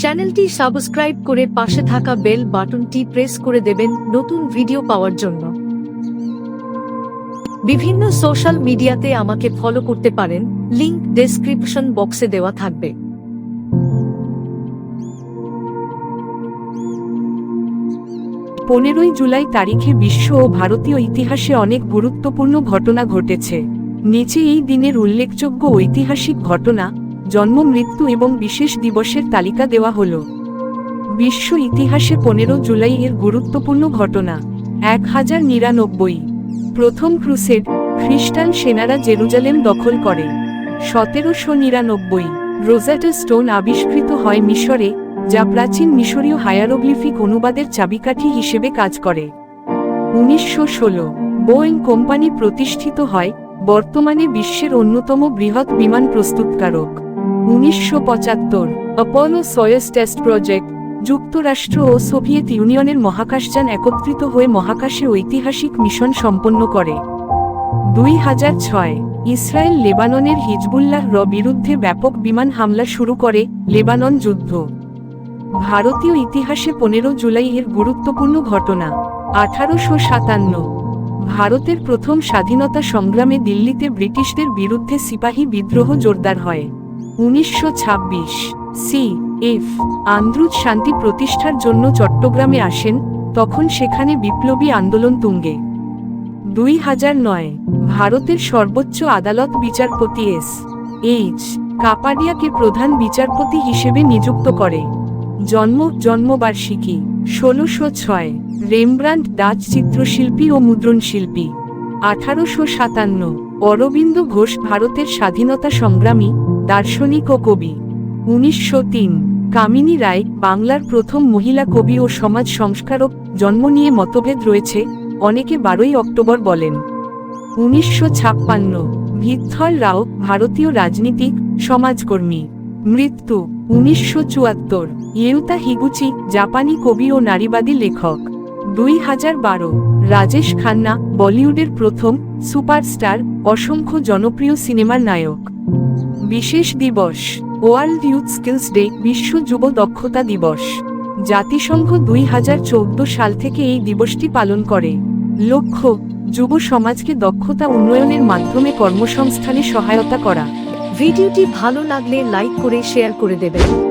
চ্যানেলটি সাবস্ক্রাইব করে পাশে থাকা বেল বাটনটি প্রেস করে দেবেন নতুন ভিডিও পাওয়ার জন্য। বিভিন্ন সোশ্যাল মিডিয়াতে আমাকে ফলো করতে পারেন, লিংক ডেসক্রিপশন বক্সে দেওয়া থাকবে। পনেরোই জুলাই তারিখে বিশ্ব ও ভারতীয় ইতিহাসে অনেক গুরুত্বপূর্ণ ঘটনা ঘটেছে। নিচে এই দিনের উল্লেখযোগ্য ঐতিহাসিক ঘটনা জন্ম, মৃত্যু এবং বিশেষ দিবসের তালিকা দেওয়া হল। বিশ্ব ইতিহাসে পনেরো জুলাই এর গুরুত্বপূর্ণ ঘটনা। এক হাজার নিরানব্বই। প্রথম ক্রুসেড, খ্রিস্টান সেনারা জেরুজালেম দখল করে। সতেরোশো নিরানব্বই। রোজাটা স্টোন আবিষ্কৃত হয় মিশরে, যা প্রাচীন মিশরীয় হায়ারোগ্লিফিক অনুবাদের চাবিকাঠি হিসেবে কাজ করে। উনিশশো ষোলো। বোয়িং কোম্পানি প্রতিষ্ঠিত হয়, বর্তমানে বিশ্বের অন্যতম বৃহৎ বিমান প্রস্তুতকারক। উনিশশো পঁচাত্তর অপোলো সয়েস টেস্ট প্রজেক্ট যুক্তরাষ্ট্র ও সোভিয়েত ইউনিয়নের মহাকাশযান একত্রিত হয়ে মহাকাশে ঐতিহাসিক মিশন সম্পন্ন করে। দুই হাজার ছয়, ইসরায়েল লেবাননের হিজবুল্লাহ র বিরুদ্ধে ব্যাপক বিমান হামলা শুরু করে লেবানন যুদ্ধ। ভারতীয় ইতিহাসে পনেরো জুলাই এর গুরুত্বপূর্ণ ঘটনা। আঠারোশো সাতান্ন, ভারতের প্রথম স্বাধীনতা সংগ্রামে দিল্লিতে ব্রিটিশদের বিরুদ্ধে সিপাহী বিদ্রোহ জোরদার হয়। উনিশশো ছাব্বিশ, সি, এফ, আন্দ্রুজ শান্তি প্রতিষ্ঠার জন্য চট্টগ্রামে আসেন, তখন সেখানে বিপ্লবী আন্দোলন তুঙ্গে। দুই হাজার নয়, ভারতের সর্বোচ্চ আদালত বিচারপতি এস, এইচ, কাপাডিয়াকে প্রধান বিচারপতি হিসেবে নিযুক্ত করে। জন্ম, জন্মবার্ষিকী, ষোলোশো ছয়, রেমব্রান্ড ডাচ চিত্রশিল্পী ও মুদ্রণশিল্পী আঠারোশো সাতান্ন, অরবিন্দ ঘোষ ভারতের স্বাধীনতা সংগ্রামী দার্শনিক ও কবি। উনিশশো তিন, কামিনী রায়, বাংলার প্রথম মহিলা কবি ও সমাজ সংস্কারক, জন্ম নিয়ে মতভেদ রয়েছে, অনেকে বারোই অক্টোবর বলেন। উনিশশো ছাপ্পান্ন ভিত্থল রাও, ভারতীয় রাজনীতিক, সমাজকর্মী। মৃত্যু, উনিশশো চুয়াত্তর ইয়েউতা হিগুচি, জাপানি কবি ও নারীবাদী লেখক। দুই হাজার বারো, রাজেশ খান্না, বলিউডের প্রথম সুপারস্টার, অসংখ্য জনপ্রিয় সিনেমার নায়ক। বিশেষ দিবস, ওয়ার্ল্ড ইউথ স্কিলস ডে, বিশ্ব যুব দক্ষতা দিবস। জাতিসংঘ দুই হাজার চৌদ্দ সাল থেকে এই দিবসটি পালন করে। লক্ষ্য, যুব সমাজকে দক্ষতা উন্নয়নের মাধ্যমে কর্মসংস্থানে সহায়তা করা। ভিডিওটি ভালো লাগলে লাইক করে শেয়ার করে দেবেন।